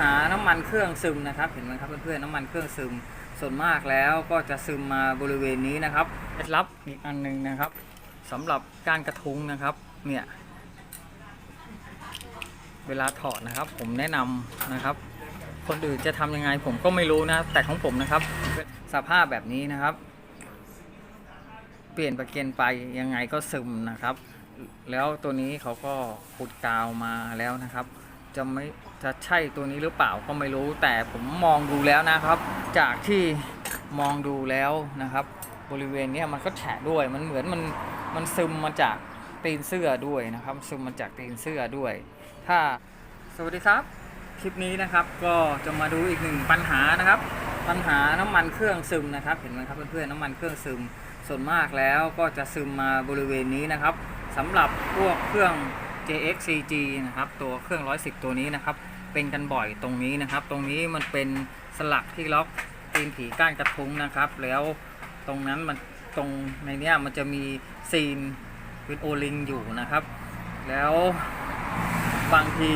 หาน้ำมันเครื่องซึมนะครับ เห็นไหมครับเพื่อนๆน้ำมันเครื่องซึมส่วนมากแล้วก็จะซึมมาบริเวณนี้นะครับเคล็ดลับอีกอันหนึงนะครับสำหรับการกระทุ้งนะครับเนี่ยเวลาถอดนะครับ ผมแนะนำนะครับ คนอื่นจะทำยังไงผมก็ไม่รู้นะแต่ของผมนะครับ สภาพแบบนี้นะครับ เปลี่ยนประเกนไปยังไงก็ซึมนะครับ แล้วตัวนี้เขาก็ขุดกาวมาแล้วนะครับ จะไม่จะใช่ตัวนี้หรือเปล่าก็ไม่รู้ แต่ผมมองดูแล้วนะครับ จากที่มองดูแล้วนะครับ บริเวณนี้มันก็แฉะด้วยมันเหมือนมันมันซึมมาจากตีนเสื้อด้วยนะครับ ซึมมาจากตีนเสื้อด้วย ถ้าสวัสดีครับคลิปนี้นะครับก็จะมาดูอีกหนึ่งปัญหานะครับ ปัญหาน้ำมันเครื่องซึมนะครับ เห็นไหมครับเพื่อนๆน้ำมันเครื่องซึมส่วนมากแล้วก็จะซึมมาบริเวณนี้นะครับสำหรับพวกเครื่อง JXCG นะครับตัวเครื่อง 110 ตัวนี้นะครับเป็นกันบ่อยตรงนี้นะครับ ตรงนี้มันเป็นสลักที่ล็อกตีนผีก้านกระทุ้งนะครับ แล้วตรงนั้นมันตรงในเนี้ยมันจะมีซีนเป็นโอลิงอยู่นะครับ แล้วบางที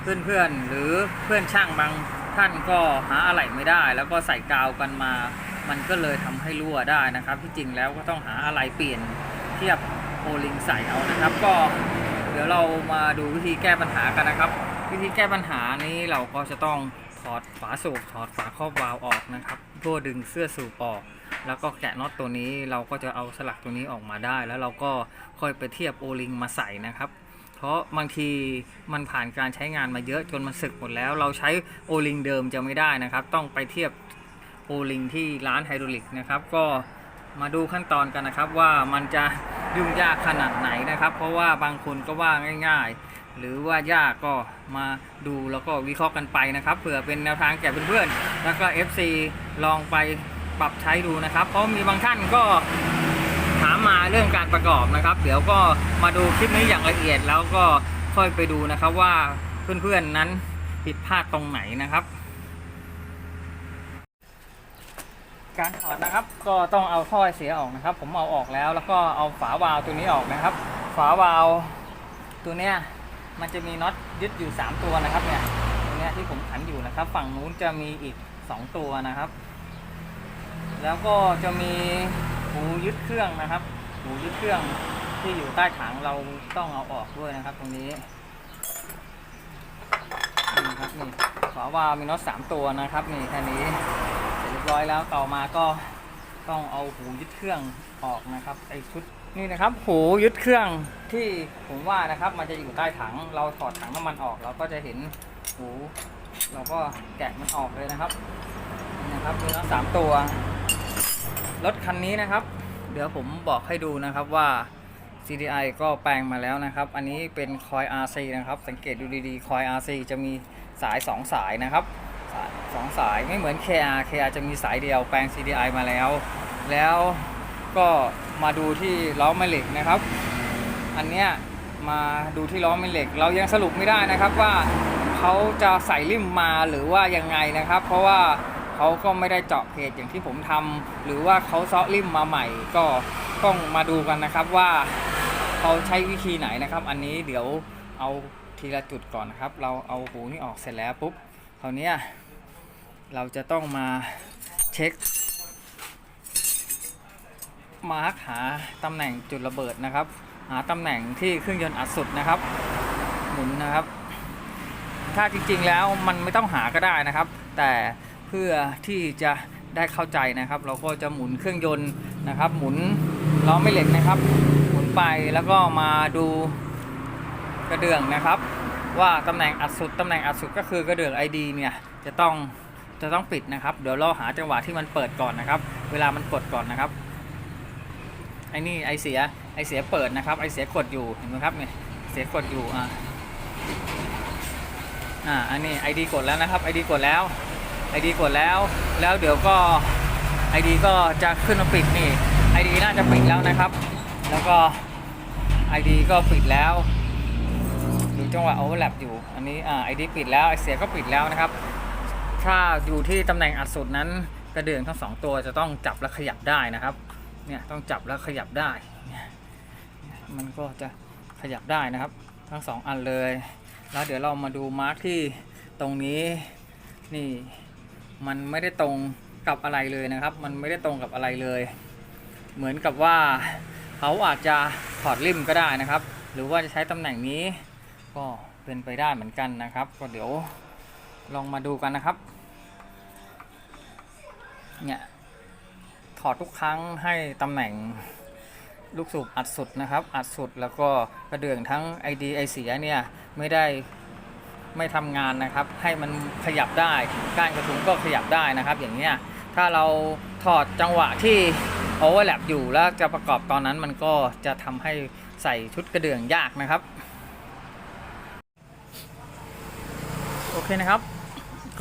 เพื่อนๆหรือเพื่อนช่างบางท่านก็หาอะไหล่ไม่ได้ แล้วก็ใส่กาวกันมา มันก็เลยทำให้รั่วได้นะครับ ที่จริงแล้วก็ต้องหาอะไรเปลี่ยนเทียบโอลิงใส่เอานะครับ ก็ เดี๋ยวเรามาดูวิธีแก้ปัญหากันนะครับ วิธีแก้ปัญหานี้เราก็จะต้องถอดฝาสูบถอดฝาครอบวาล์วออกนะครับเพื่อดึงเสื้อสูบออก แล้วก็แกะน็อตตัวนี้เราก็จะเอาสลักตัวนี้ออกมาได้ แล้วเราก็ค่อยไปเทียบโอลิงมาใส่นะครับ เพราะบางทีมันผ่านการใช้งานมาเยอะจนมันสึกหมดแล้ว เราใช้โอลิงเดิมจะไม่ได้นะครับ ต้องไปเทียบโอลิงที่ร้านไฮดรอลิกนะครับก็ มาดูขั้นตอนกันนะครับว่ามันจะยุ่งยากขนาดไหนนะครับ เพราะว่าบางคนก็ว่าง่ายๆ หรือว่ายากก็มาดูแล้วก็วิเคราะห์กันไปนะครับเผื่อเป็นแนวทางแก่เพื่อนๆแล้วก็ FC ลองไปปรับใช้ดูนะครับ เพราะมีบางท่านก็ถามมาเรื่องการประกอบนะครับ เดี๋ยวก็มาดูคลิปนี้อย่างละเอียดแล้วก็ค่อยไปดูนะครับว่าเพื่อนๆนั้นผิดพลาดตรงไหนนะครับ การถอดนะครับก็ต้องเอาท่อไอเสียออกนะครับ ผมเอาออกแล้วแล้วก็เอาฝาวาล์วตัวนี้ออกนะครับ ฝาวาล์วตัวเนี้ยมันจะมีน็อตยึดอยู่ 3 ตัวนะครับเนี่ยตัวเนี้ยที่ผมขันอยู่นะครับ ฝั่งนู้นจะมีอีก 2 ตัวนะครับ แล้วก็จะมีหูยึดเครื่องนะครับ หูยึดเครื่องที่อยู่ใต้ถังเราต้องเอาออกด้วยนะครับ ตรงนี้นี่ครับนี่ฝาวาล์วมีน็อตสามตัวนะครับนี่แค่นี้ บร้อยแล้วต่อมาก็ต้องเอาหูยึดเครื่องออกนะครับไอชุดนี่นะครับ หูยึดเครื่องที่ผมว่านะครับ มันจะอยู่ใต้ถัง เราถอดถังน้ำมันออกเราก็จะเห็นหู เราก็แกะมันออกเลยนะครับนี่นะครับมีน็อตสามตัวรถคันนี้นะครับ เดี๋ยวผมบอกให้ดูนะครับว่า CDI ก็แปลงมาแล้วนะครับ อันนี้เป็นคอย RC นะครับ สังเกตดูดีๆ คอย RC จะมีสาย 2 สายนะครับ สองสายไม่เหมือน KR KR จะมีสายเดียวแปลง CDI มาแล้ว แล้วก็มาดูที่ล้อแม่เหล็กนะครับ อันเนี้ยมาดูที่ล้อแม่เหล็ก เรายังสรุปไม่ได้นะครับว่าเขาจะใส่ริมมาหรือว่ายังไงนะครับ เพราะว่าเขาก็ไม่ได้เจาะเพจอย่างที่ผมทำหรือว่าเขาซ้อริมมาใหม่ ก็ต้องมาดูกันนะครับว่าเขาใช้วิธีไหนนะครับ อันนี้เดี๋ยวเอาทีละจุดก่อนนะครับ เราเอาหูนี่ออกเสร็จแล้วปุ๊บคราวนี้ เราจะต้องมาเช็ค มาร์คหาตำแหน่งจุดระเบิดนะครับ หาตำแหน่งที่เครื่องยนต์อัดสุดนะครับ หมุนนะครับ ถ้าจริงๆแล้วมันไม่ต้องหาก็ได้นะครับ แต่เพื่อที่จะได้เข้าใจนะครับ เราก็จะหมุนเครื่องยนต์นะครับ หมุนล้อไม่เหล็กนะครับ หมุนไปแล้วก็มาดูกระเดื่องนะครับ ว่าตำแหน่งอัดสุดตำแหน่งอัดสุดก็คือกระเดื่อง ID เนี่ยจะต้อง จะต้องปิดนะครับ เดี๋ยวเราหาจังหวะที่มันเปิดก่อนนะครับ เวลามันกดก่อนนะครับ ไอ้นี่ไอเสีย ไอเสียเปิดนะครับ ไอเสียกดอยู่ เห็นไหมครับเนี่ย เสียกดอยู่อ่าอ่า อันนี้ไอดีกดแล้วนะครับไอดีกดแล้วไอดีกดแล้ว แล้วเดี๋ยวก็ไอดีก็จะขึ้นมาปิดนี่ไอดีน่าจะปิดแล้วนะครับ แล้วก็ไอดีก็ปิดแล้วดูจังหวะโอเวอร์แลปอยู่ อันนี้อ่าไอดีปิดแล้วไอเสียก็ปิดแล้วนะครับ ถ้าอยู่ที่ตำแหน่งอัดสุดนั้น กระเดื่องทั้งสองตัวจะต้องจับและขยับได้นะครับ เนี่ยต้องจับแล้วขยับได้เนี่ยมันก็จะขยับได้นะครับ ทั้งสองอันเลย แล้วเดี๋ยวเรามาดูมาร์กที่ตรงนี้นี่มันไม่ได้ตรงกับอะไรเลยนะครับ มันไม่ได้ตรงกับอะไรเลย เหมือนกับว่าเขาอาจจะถอดริมก็ได้นะครับ หรือว่าจะใช้ตำแหน่งนี้ก็เป็นไปได้เหมือนกันนะครับ ก็เดี๋ยว ลองมาดูกันนะครับ เนี่ย ถอดทุกครั้งให้ตำแหน่งลูกสูบอัดสุดนะครับ อัดสุดแล้วก็กระเดื่องทั้งไอดีไอเสียเนี่ย ไม่ได้ไม่ทำงานนะครับ ให้มันขยับได้ก้านกระทุ้งก็ขยับได้นะครับ อย่างเนี้ยถ้าเราถอดจังหวะที่โอเวอร์แลปอยู่แล้วจะประกอบตอนนั้นมันก็จะทำให้ใส่ชุดกระเดื่องยากนะครับ โอ เคนะครับ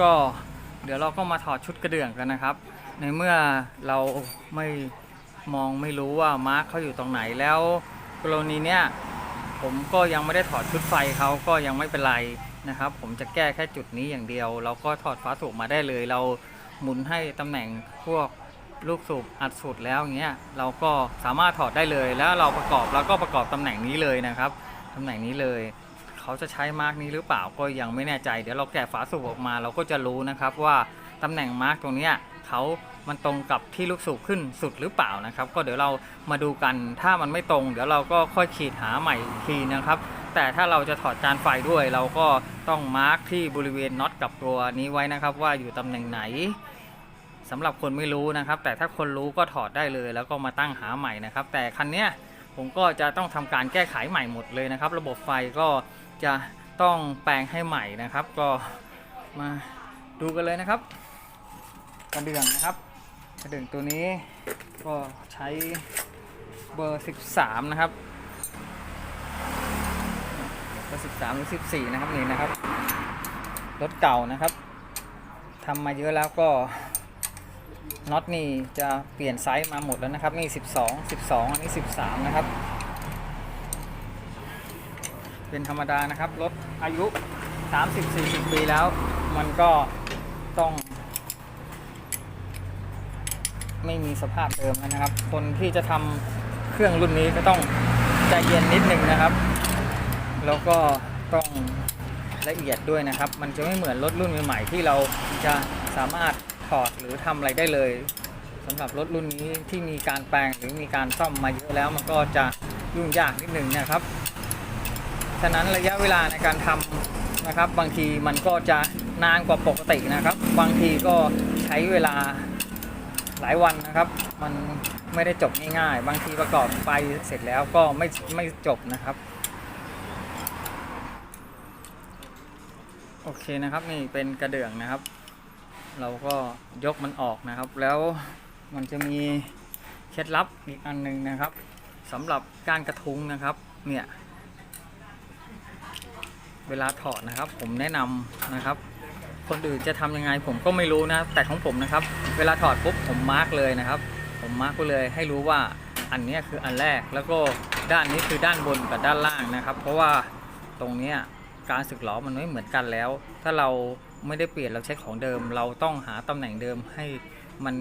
ก็เดี๋ยวเราก็มาถอดชุดกระเดื่องกันนะครับ ในเมื่อเราไม่มองไม่รู้ว่ามาร์คเขาอยู่ตรงไหนแล้วกรณีเนี้ยผมก็ยังไม่ได้ถอดชุดไฟเขาก็ยังไม่เป็นไรนะครับ ผมจะแก้แค่จุดนี้อย่างเดียว เราก็ถอดฟ้าสูบมาได้เลย เราหมุนให้ตำแหน่งพวกลูกสูบอัดสุดแล้วอย่างเงี้ยเราก็สามารถถอดได้เลยแล้วเราประกอบแล้วก็ประกอบตำแหน่งนี้เลยนะครับตำแหน่งนี้เลย เขาจะใช้มาร์กนี้หรือเปล่าก็ยังไม่แน่ใจ เดี๋ยวเราแกะฝาสูบออกมาเราก็จะรู้นะครับว่าตำแหน่งมาร์กตรงนี้เขามันตรงกับที่ลูกสูบขึ้นสุดหรือเปล่านะครับ ก็เดี๋ยวเรามาดูกันถ้ามันไม่ตรง เดี๋ยวเราก็ค่อยขีดหาใหม่ทีนะครับ แต่ถ้าเราจะถอดจานไฟด้วย เราก็ต้องมาร์กที่บริเวณน็อตกับตัวนี้ไว้นะครับ ว่าอยู่ตำแหน่งไหนสำหรับคนไม่รู้นะครับ แต่ถ้าคนรู้ก็ถอดได้เลย แล้วก็มาตั้งหาใหม่นะครับ แต่คันเนี้ย ผมก็จะต้องทำการแก้ไขใหม่หมดเลยนะครับ ระบบไฟก็จะต้องแปลงให้ใหม่นะครับ ก็มาดูกันเลยนะครับกระเดื่องนะครับกระเดื่องตัวนี้ก็ใช้เบอร์ 13 นะครับเบอร์13หรือ14 นะครับนี่นะครับรถเก่านะครับทำมาเยอะแล้วก็ น็อตนี่จะเปลี่ยนไซส์มาหมดแล้วนะครับนี่ 12 12 อันนี้ 13 นะครับ เป็นธรรมดานะครับ รถอายุ 30-40 ปีแล้ว มันก็ต้อง ไม่มีสภาพเดิมแล้วนะครับ คนที่จะทำเครื่องรุ่นนี้ก็ต้องใจเย็นนิดหนึ่งนะครับ แล้วก็ต้องละเอียดด้วยนะครับ มันจะไม่เหมือนรถรุ่นใหม่ๆที่เราจะสามารถ ถอดหรือทำอะไรได้เลยสำหรับรถรุ่นนี้ที่มีการแปลงหรือมีการซ่อมมาเยอะแล้วมันก็จะยุ่งยากนิดนึงนะครับ ฉะนั้นระยะเวลาในการทำนะครับ บางทีมันก็จะนานกว่าปกตินะครับ บางทีก็ใช้เวลาหลายวันนะครับ มันไม่ได้จบง่ายๆ บางทีประกอบไปเสร็จแล้วก็ไม่ไม่จบนะครับโอเคนะครับนี่เป็นกระเดื่องนะครับ เราก็ยกมันออกนะครับ แล้วมันจะมีเคล็ดลับอีกอันหนึ่งนะครับสำหรับการกระทุ้งนะครับเนี่ยเวลาถอดนะครับ ผมแนะนำนะครับ คนอื่นจะทำยังไงผมก็ไม่รู้นะแต่ของผมนะครับ เวลาถอดปุ๊บผมมาร์กเลยนะครับ ผมมาร์กไปเลยให้รู้ว่าอันนี้คืออันแรกแล้วก็ด้านนี้คือด้านบนกับด้านล่างนะครับ เพราะว่าตรงนี้การสึกหลอมันไม่เหมือนกันแล้ว ถ้าเรา ไม่ได้เปลี่ยนเราใช้ของเดิม เราต้องหาตำแหน่งเดิมให้มัน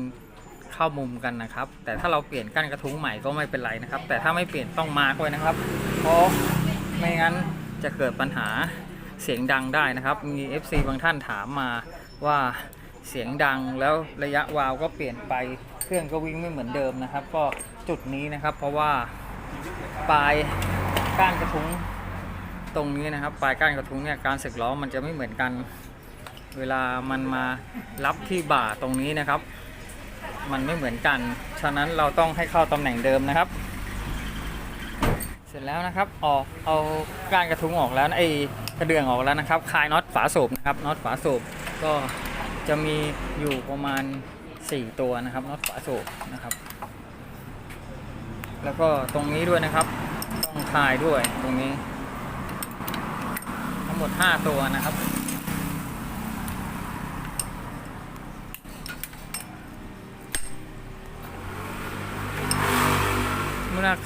เข้ามุมกันนะครับ แต่ถ้าเราเปลี่ยนกั้นกระทุ้งใหม่ก็ไม่เป็นไรนะครับ แต่ถ้าไม่เปลี่ยนต้องมาร์กไว้นะครับ เพราะไม่งั้นจะเกิดปัญหาเสียงดังได้นะครับ มี FC บางท่านถามมาว่าเสียงดังแล้วระยะวาล์วก็เปลี่ยนไปเครื่องก็วิ่งไม่เหมือนเดิมนะครับ ก็จุดนี้นะครับ เพราะว่าปลายก้านกระทุ้งตรงนี้นะครับ ปลายก้านกระทุ้งเนี่ยการสึกล้อมันจะไม่เหมือนกัน เวลามันมารับที่บ่าตรงนี้นะครับ มันไม่เหมือนกัน ฉะนั้นเราต้องให้เข้าตำแหน่งเดิมนะครับ เสร็จแล้วนะครับออกเอาก้านกระทุงออกแล้วนะไอ้กระเดื่องออกแล้วนะครับคลายน็อตฝาสูบนะครับน็อตฝาสูบก็จะมีอยู่ประมาณ 4 ตัวนะครับน็อตฝาสูบนะครับ แล้วก็ตรงนี้ด้วยนะครับ ต้องคลายด้วยตรงนี้ ทั้งหมด 5 ตัวนะครับ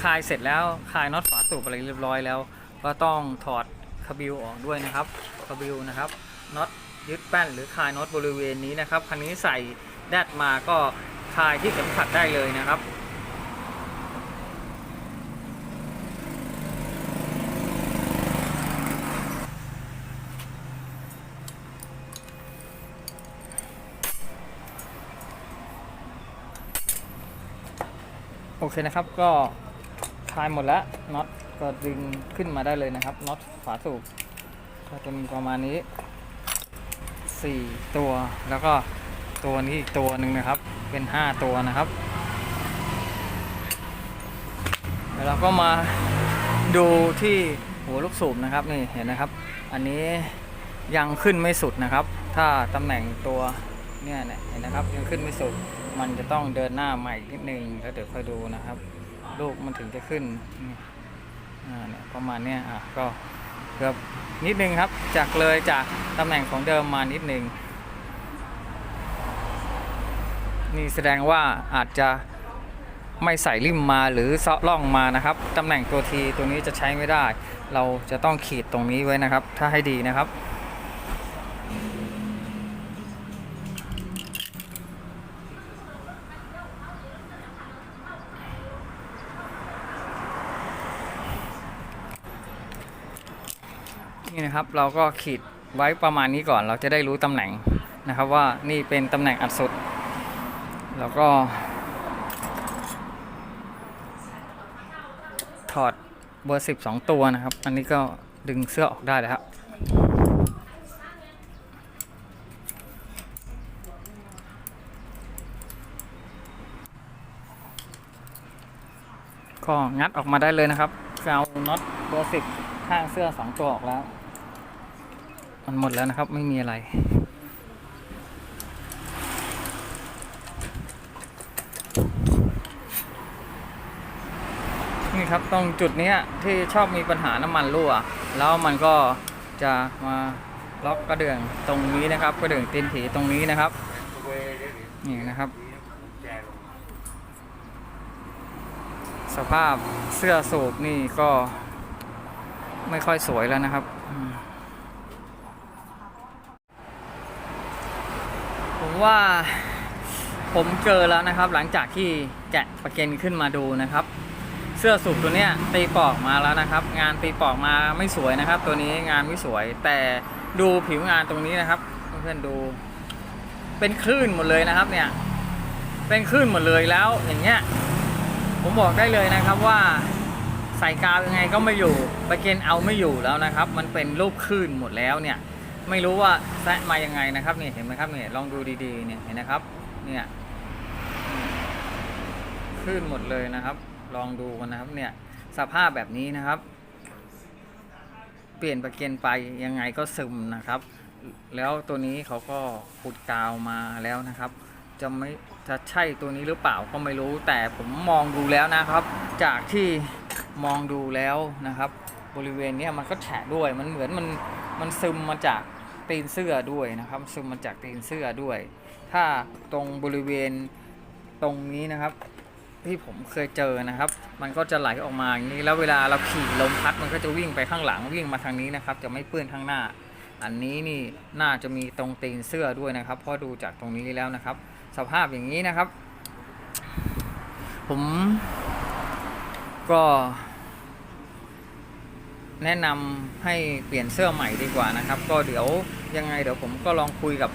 คลายเสร็จแล้วคลายน็อตฝาสูบอะไรเรียบร้อยแล้ว ก็ต้องถอดคาบิลออกด้วยนะครับคาบิลนะครับน็อตยึดแป้นหรือคลายน็อตบริเวณนี้นะครับคันนี้ใส่แดดมาก็คลายที่เข็มขัดได้เลยนะครับโอเคนะครับก็ ลายหมดแล้วน็อตก็ดึงขึ้นมาได้เลยนะครับน็อตฝาสูบก็จะมีประมาณนี้ 4 ตัวแล้วก็ตัวนี้อีกตัวหนึ่งนะครับ เป็น 5 ตัวนะครับแล้วเราก็มาดูที่หัวลูกสูบนะครับนี่เห็นนะครับ อันนี้ยังขึ้นไม่สุดนะครับ ถ้าตำแหน่งตัวเนี่ยเนี่ยเห็นนะครับยังขึ้นไม่สุด มันจะต้องเดินหน้าใหม่นิดนึงแล้วเดี๋ยวค่อยดูนะครับ ลูกมันถึงจะขึ้นนี่อ่าเนี่ยประมาณเนี้ยอะก็เกือบนิดนึงครับ จากเลยจากตำแหน่งของเดิมมานิดนึงนี่แสดงว่าอาจจะไม่ใส่ริมมาหรือเซาะล่องมานะครับตำแหน่งตัวทีตัวนี้จะใช้ไม่ได้ เราจะต้องขีดตรงนี้ไว้นะครับ ถ้าให้ดีนะครับ นะครับ เราก็ขีดไว้ประมาณนี้ก่อน เราจะได้รู้ตำแหน่งนะครับว่านี่เป็นตำแหน่งอัดสุด แล้วก็ ถอดเบอร์สิบสองตัวนะครับ อันนี้ก็ดึงเสื้อออกได้แล้วครับก็งัดออกมาได้เลยนะครับเอาน็อตเบอร์สิบข้างเสื้อสองตัวออกแล้ว มันหมดแล้วนะครับ ไม่มีอะไร นี่ครับตรงจุดนี้ที่ชอบมีปัญหาน้ำมันรั่ว แล้วมันก็จะมาล็อกกระเดื่องตรงนี้นะครับ กระเดื่องตีนผีตรงนี้นะครับ นี่นะครับ สภาพเสื้อสูบนี่ก็ไม่ค่อยสวยแล้วนะครับอืมผม ว่า ผมเจอแล้วนะครับ หลังจากที่แกะประเก็นขึ้นมาดูนะครับ เสื้อสูบตัวเนี้ยตีปอกมาแล้วนะครับ งานตีปอกมาไม่สวยนะครับ ตัวนี้งานไม่สวย แต่ดูผิวงานตรงนี้นะครับเพื่อนๆดู เป็นคลื่นหมดเลยนะครับ เนี่ย เป็นคลื่นหมดเลยแล้วอย่างเงี้ย ผมบอกได้เลยนะครับว่าใส่กาวยังไงก็ไม่อยู่ไปเกณฑ์เอาไม่อยู่แล้วนะครับ มันเป็นรูปคลื่นหมดแล้วเนี่ย ไม่รู้ว่าแซะมายังไงนะครับเนี่ยเห็นไหมครับเนี่ยลองดูดีๆเนี่ยเห็นนะครับ เนี่ยคลื่นหมดเลยนะครับ ลองดูกันนะครับ เนี่ยสภาพแบบนี้นะครับ เปลี่ยนประเกนไปยังไงก็ซึมนะครับ แล้วตัวนี้เขาก็ขุดกาวมาแล้วนะครับ จะไม่จะใช่ตัวนี้หรือเปล่าก็ไม่รู้ แต่ผมมองดูแล้วนะครับ จากที่มองดูแล้วนะครับ บริเวณนี้มันก็แฉะด้วยมันเหมือนมันมันซึมมาจาก ตีนเสื้อด้วยนะครับ ซึมมาจากตีนเสื้อด้วย ถ้าตรงบริเวณตรงนี้นะครับ ที่ผมเคยเจอนะครับ มันก็จะไหลออกมาอย่างนี้ แล้วเวลาเราขี่ลมพัดมันก็จะวิ่งไปข้างหลังวิ่งมาทางนี้นะครับ จะไม่เปื้อนข้างหน้า อันนี้นี่น่าจะมีตรงตีนเสื้อด้วยนะครับเพราะดูจากตรงนี้แล้วนะครับ สภาพอย่างนี้นะครับ ผมก็ แนะนำให้เปลี่ยนเสื้อใหม่ดีกว่านะครับ ก็เดี๋ยวยังไงเดี๋ยวผมก็ลองคุยกับ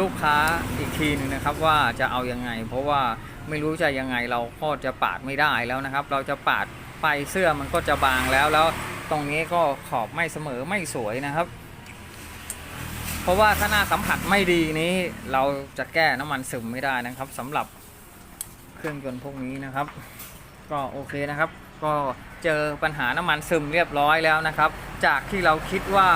ลูกค้าอีกทีหนึงนะครับว่าจะเอายังไง เพราะว่าไม่รู้จะยังไงเราก็จะปาดไม่ได้แล้วนะครับ เราจะปาดไปเสื้อมันก็จะบางแล้วแล้วตรงนี้ก็ขอบไม่เสมอไม่สวยนะครับ เพราะว่าถ้าหน้าสัมผัสไม่ดีนี้เราจะแก้น้ำมันซึมไม่ได้นะครับสำหรับเครื่องยนต์พวกนี้นะครับ ก็โอเคนะครับ ก็เจอปัญหาน้ำมันซึมเรียบร้อยแล้วนะครับ จากที่เราคิดว่า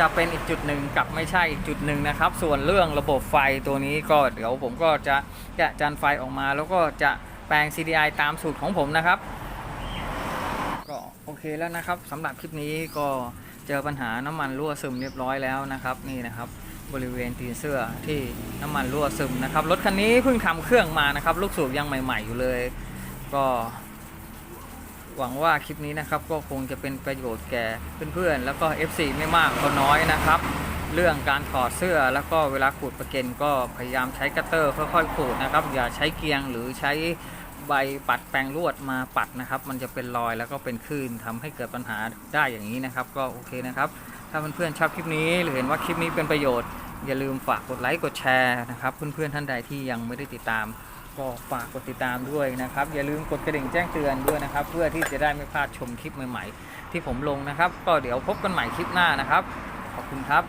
จะเป็นอีกจุดหนึ่งกับไม่ใช่อีกจุดหนึ่งนะครับ ส่วนเรื่องระบบไฟตัวนี้ก็เดี๋ยวผมก็จะแกะจานไฟออกมาแล้วก็จะแปลง CDI ตามสูตรของผมนะครับ ก็โอเคแล้วนะครับสำหรับคลิปนี้ก็เจอปัญหาน้ำมันรั่วซึมเรียบร้อยแล้วนะครับนี่นะครับบริเวณตีนเสื้อที่น้ำมันรั่วซึมนะครับรถคันนี้เพิ่งทำเครื่องมานะครับ ลูกสูบยังใหม่ ๆ อยู่เลย ก็ หวังว่าคลิปนี้นะครับก็คงจะเป็นประโยชน์แก่เพื่อนๆ แล้วก็ FC ไม่มากก็น้อยนะครับ เรื่องการถอดเสื้อแล้วก็เวลาขูดประเก็นก็พยายามใช้กัตเตอร์ค่อยๆขูดนะครับ อย่าใช้เกียงหรือใช้ใบปัดแปรงลวดมาปัดนะครับ มันจะเป็นรอยแล้วก็เป็นคลื่นทำให้เกิดปัญหาได้อย่างนี้นะครับ ก็โอเคนะครับ ถ้าเพื่อนๆชอบคลิปนี้ หรือเห็นว่าคลิปนี้เป็นประโยชน์ อย่าลืมฝากกดไลค์กดแชร์นะครับ เพื่อนๆท่านใดที่ยังไม่ได้ติดตาม ก็ฝากกดติดตามด้วยนะครับ อย่าลืมกดกระดิ่งแจ้งเตือนด้วยนะครับ เพื่อที่จะได้ไม่พลาดชมคลิปใหม่ ๆ ที่ผมลงนะครับ ก็เดี๋ยวพบกันใหม่คลิปหน้านะครับ ขอบคุณครับ